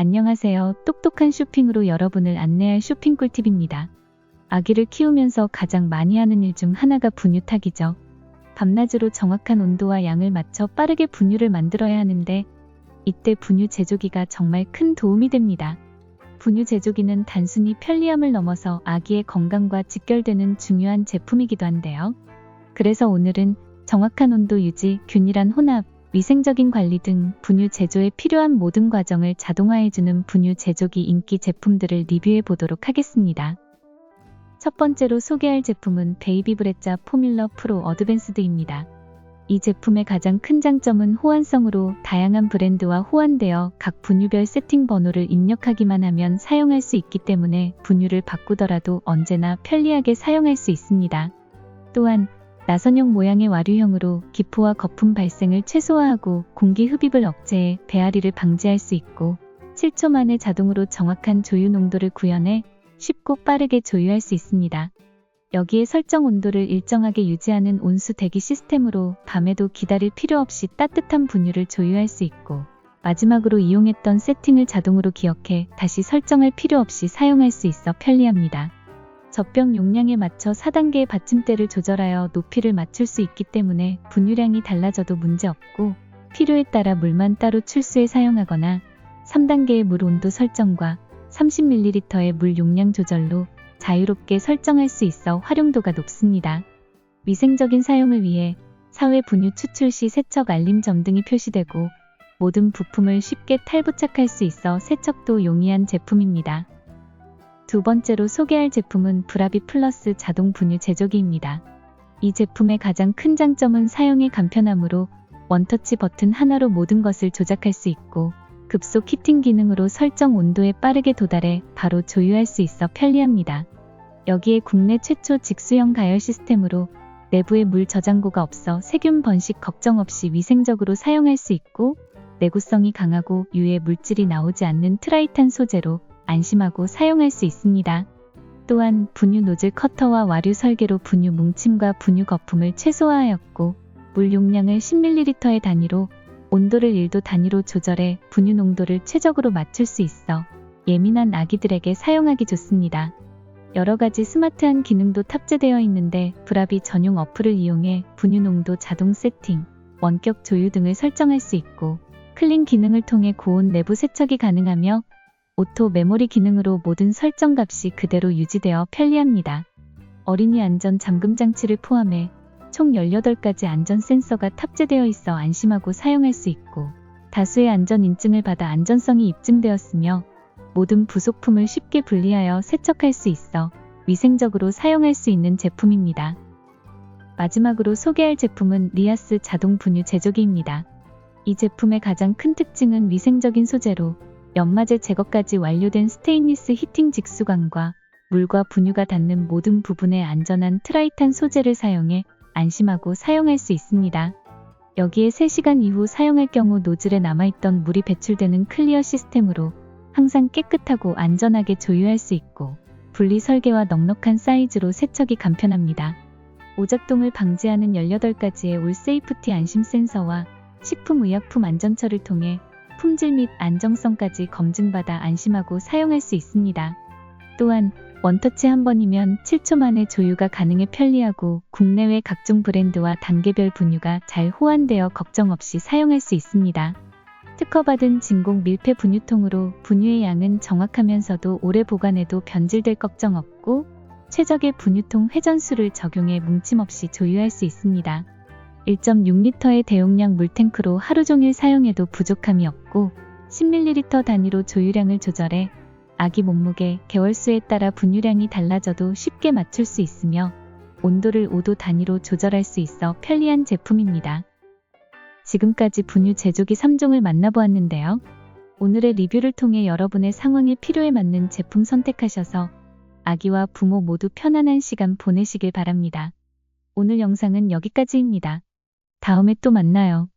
안녕하세요. 똑똑한 쇼핑으로 여러분을 안내할 쇼핑 꿀팁입니다. 아기를 키우면서 가장 많이 하는 일 중 하나가 분유타기죠. 밤낮으로 정확한 온도와 양을 맞춰 빠르게 분유를 만들어야 하는데 이때 분유 제조기가 정말 큰 도움이 됩니다. 분유 제조기는 단순히 편리함을 넘어서 아기의 건강과 직결되는 중요한 제품이기도 한데요. 그래서 오늘은 정확한 온도 유지, 균일한 혼합, 위생적인 관리 등 분유 제조에 필요한 모든 과정을 자동화해주는 분유 제조기 인기 제품들을 리뷰해 보도록 하겠습니다. 첫 번째로 소개할 제품은 베이비 브레자 포뮬러 프로 어드밴스드입니다. 이 제품의 가장 큰 장점은 호환성으로 다양한 브랜드와 호환되어 각 분유별 세팅 번호를 입력하기만 하면 사용할 수 있기 때문에 분유를 바꾸더라도 언제나 편리하게 사용할 수 있습니다. 또한 나선형 모양의 와류형으로 기포와 거품 발생을 최소화하고 공기 흡입을 억제해 배앓이를 방지할 수 있고 7초 만에 자동으로 정확한 조유 농도를 구현해 쉽고 빠르게 조유할 수 있습니다. 여기에 설정 온도를 일정하게 유지하는 온수 대기 시스템으로 밤에도 기다릴 필요 없이 따뜻한 분유를 조유할 수 있고 마지막으로 이용했던 세팅을 자동으로 기억해 다시 설정할 필요 없이 사용할 수 있어 편리합니다. 젖병 용량에 맞춰 4단계의 받침대를 조절하여 높이를 맞출 수 있기 때문에 분유량이 달라져도 문제없고 필요에 따라 물만 따로 출수해 사용하거나 3단계의 물 온도 설정과 30ml의 물 용량 조절로 자유롭게 설정할 수 있어 활용도가 높습니다. 위생적인 사용을 위해 사회 분유 추출 시 세척 알림 점 등이 표시되고 모든 부품을 쉽게 탈부착할 수 있어 세척도 용이한 제품입니다. 두 번째로 소개할 제품은 브라비 플러스 자동 분유 제조기입니다. 이 제품의 가장 큰 장점은 사용의 간편함으로 원터치 버튼 하나로 모든 것을 조작할 수 있고 급속 히팅 기능으로 설정 온도에 빠르게 도달해 바로 조유할 수 있어 편리합니다. 여기에 국내 최초 직수형 가열 시스템으로 내부에 물 저장고가 없어 세균 번식 걱정 없이 위생적으로 사용할 수 있고 내구성이 강하고 유해 물질이 나오지 않는 트라이탄 소재로 안심하고 사용할 수 있습니다. 또한 분유 노즐 커터와 와류 설계로 분유 뭉침과 분유 거품을 최소화하였고 물 용량을 10ml의 단위로 온도를 1도 단위로 조절해 분유 농도를 최적으로 맞출 수 있어 예민한 아기들에게 사용하기 좋습니다. 여러 가지 스마트한 기능도 탑재되어 있는데 브라비 전용 어플을 이용해 분유 농도 자동 세팅, 원격 조유 등을 설정할 수 있고 클린 기능을 통해 고온 내부 세척이 가능하며 오토 메모리 기능으로 모든 설정 값이 그대로 유지되어 편리합니다. 어린이 안전 잠금 장치를 포함해 총 18가지 안전 센서가 탑재되어 있어 안심하고 사용할 수 있고 다수의 안전 인증을 받아 안전성이 입증되었으며 모든 부속품을 쉽게 분리하여 세척할 수 있어 위생적으로 사용할 수 있는 제품입니다. 마지막으로 소개할 제품은 리아스 자동 분유 제조기입니다. 이 제품의 가장 큰 특징은 위생적인 소재로 연마제 제거까지 완료된 스테인리스 히팅 직수관과 물과 분유가 닿는 모든 부분에 안전한 트라이탄 소재를 사용해 안심하고 사용할 수 있습니다. 여기에 3시간 이후 사용할 경우 노즐에 남아있던 물이 배출되는 클리어 시스템으로 항상 깨끗하고 안전하게 조유할 수 있고 분리 설계와 넉넉한 사이즈로 세척이 간편합니다. 오작동을 방지하는 18가지의 올세이프티 안심 센서와 식품의약품 안전처를 통해 품질 및 안정성까지 검증받아 안심하고 사용할 수 있습니다. 또한 원터치 한 번이면 7초 만에 조유가 가능해 편리하고 국내외 각종 브랜드와 단계별 분유가 잘 호환되어 걱정 없이 사용할 수 있습니다. 특허받은 진공 밀폐 분유통으로 분유의 양은 정확하면서도 오래 보관해도 변질될 걱정 없고 최적의 분유통 회전수를 적용해 뭉침 없이 조유할 수 있습니다. 1.6리터의 대용량 물탱크로 하루 종일 사용해도 부족함이 없고 10ml 단위로 조유량을 조절해 아기 몸무게, 개월수에 따라 분유량이 달라져도 쉽게 맞출 수 있으며 온도를 5도 단위로 조절할 수 있어 편리한 제품입니다. 지금까지 분유 제조기 3종을 만나보았는데요. 오늘의 리뷰를 통해 여러분의 상황에 필요에 맞는 제품 선택하셔서 아기와 부모 모두 편안한 시간 보내시길 바랍니다. 오늘 영상은 여기까지입니다. 다음에 또 만나요.